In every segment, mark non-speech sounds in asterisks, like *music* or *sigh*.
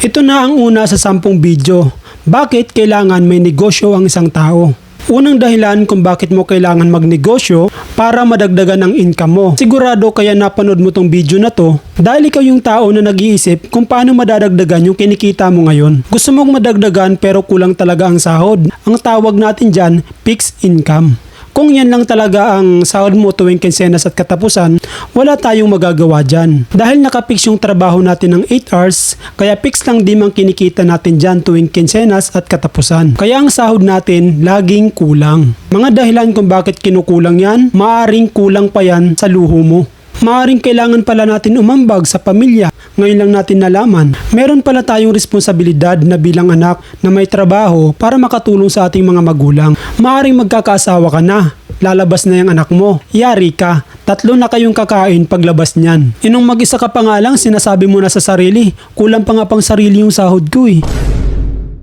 Ito na ang una sa sampung video. Bakit kailangan may negosyo ang isang tao? Unang dahilan kung bakit mo kailangan magnegosyo para madagdagan ang income mo. Sigurado kaya napanood mo tong video na to dahil ikaw yung tao na nag-iisip kung paano madadagdagan yung kinikita mo ngayon. Gusto mong madagdagan pero kulang talaga ang sahod. Ang tawag natin dyan, fixed income. Kung yan lang talaga ang sahod mo tuwing kinsenas at katapusan, wala tayong magagawa dyan. Dahil nakapix yung trabaho natin ng 8 hours, kaya fix lang din ang kinikita natin dyan tuwing kinsenas at katapusan. Kaya ang sahod natin laging kulang. Mga dahilan kung bakit kinukulang yan, maaring kulang pa yan sa luho mo. Maaring kailangan pala natin umambag sa pamilya. Ngayon lang natin nalaman. Meron pala tayong responsibilidad na bilang anak na may trabaho para makatulong sa ating mga magulang. Maaring magkakaasawa ka na. Lalabas na yung anak mo. Yari ka. Tatlo na kayong kakain paglabas niyan. Inong mag-isa ka pa nga lang, sinasabi mo na sa sarili. Kulang pa nga pang sarili yung sahod ko eh.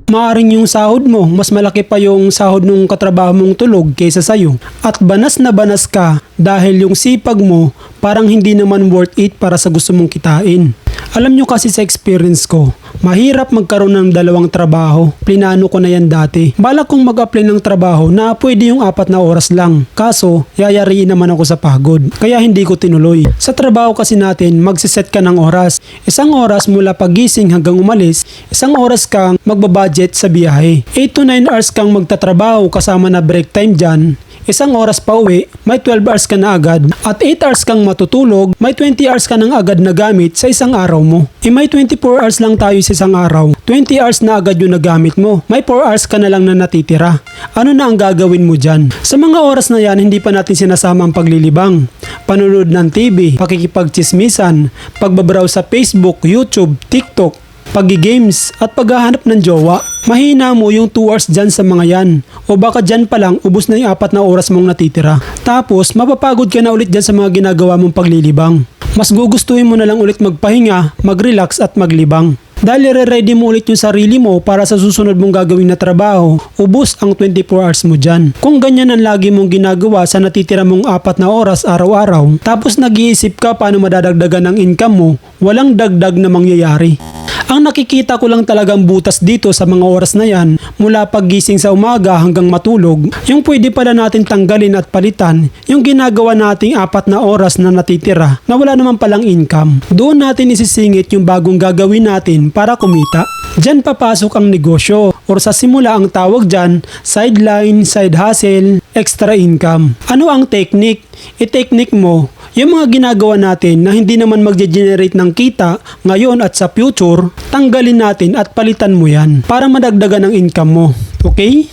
Maaring yung sahod mo, mas malaki pa yung sahod nung katrabaho mong tulog kaysa sa'yo. At banas na banas ka dahil yung sipag mo parang hindi naman worth it para sa gusto mong kitain. Alam nyo kasi sa experience ko, mahirap magkaroon ng dalawang trabaho. Plinano ko na yan dati. Balak kong mag-apply ng trabaho na pwede yung apat na oras lang. Kaso, yayariin naman ako sa pagod. Kaya hindi ko tinuloy. Sa trabaho kasi natin, magsiset ka ng oras. Isang oras mula pagising hanggang umalis, isang oras kang magbabudget sa biyahe. 8 to 9 hours kang magtatrabaho kasama na break time dyan. Isang oras pa uwi, may 12 hours ka na agad. At 8 hours kang matutulog, may 20 hours ka nang agad na gamit sa isang araw mo. E may 24 hours lang tayo sa isang araw. 20 hours na agad yung nagamit mo. May 4 hours ka na lang na natitira. Ano na ang gagawin mo dyan? Sa mga oras na yan, hindi pa natin sinasama ang paglilibang. Panunod ng TV, pakikipagchismisan, pagbabrowse sa Facebook, YouTube, TikTok, pagi-games at paghahanap ng jowa. Mahina mo yung 2 hours dyan sa mga yan. O baka dyan pa lang, ubus na yung apat na oras mong natitira. Tapos, mapapagod ka na ulit dyan sa mga ginagawa mong paglilibang. Mas gugustuhin mo na lang ulit magpahinga, mag-relax at maglibang. Dahil re-ready mo ulit yung sarili mo para sa susunod mong gagawin na trabaho, ubus ang 24 hours mo dyan. Kung ganyan ang lagi mong ginagawa sa natitira mong apat na oras araw-araw, tapos nag-iisip ka paano madadagdagan ang income mo, walang dagdag na mangyayari. Ang nakikita ko lang talagang butas dito sa mga oras na yan mula paggising sa umaga hanggang matulog, yung pwede pala natin tanggalin at palitan yung ginagawa nating apat na oras na natitira na wala naman palang income. Doon natin isisingit yung bagong gagawin natin para kumita. Diyan papasok ang negosyo or sa simula ang tawag dyan, sideline, side hustle, extra income. Ano ang technique? I-technique mo yung mga ginagawa natin na hindi naman magge-generate ng kita ngayon at sa future, tanggalin natin at palitan mo yan para madagdagan ang income mo. Okay?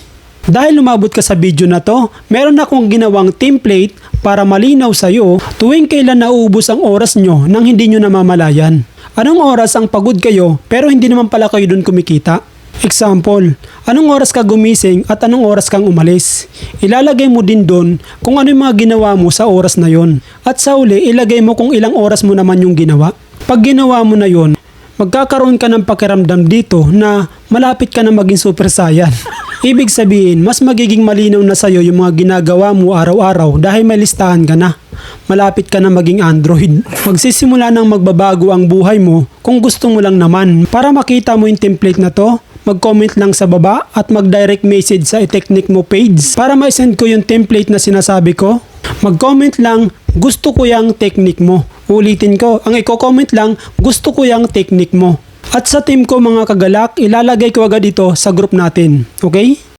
Dahil lumabot ka sa video na to, meron akong ginawang template para malinaw sa iyo tuwing kailan nauubos ang oras nyo nang hindi nyo namamalayan. Anong oras ang pagod kayo pero hindi naman pala kayo dun kumikita? Example, anong oras ka gumising at anong oras kang umalis? Ilalagay mo din doon kung ano yung mga ginawa mo sa oras na yon. At sa uli, ilagay mo kung ilang oras mo naman yung ginawa. Pag ginawa mo na yon, magkakaroon ka ng pakiramdam dito na malapit ka na maging super saiyan. *laughs* Ibig sabihin, mas magiging malinaw na sa'yo yung mga ginagawa mo araw-araw dahil may listahan ka na. Malapit ka na maging Android. Magsisimula nang magbabago ang buhay mo kung gusto mo lang naman. Para makita mo yung template na to, mag-comment lang sa baba at mag-direct message sa technique mo page para ma-send ko yung template na sinasabi ko. Mag-comment lang, gusto ko yung technique mo. Ulitin ko, ang i-comment lang, gusto ko yung technique mo. At sa team ko mga kagalak, ilalagay ko agad ito sa group natin. Okay?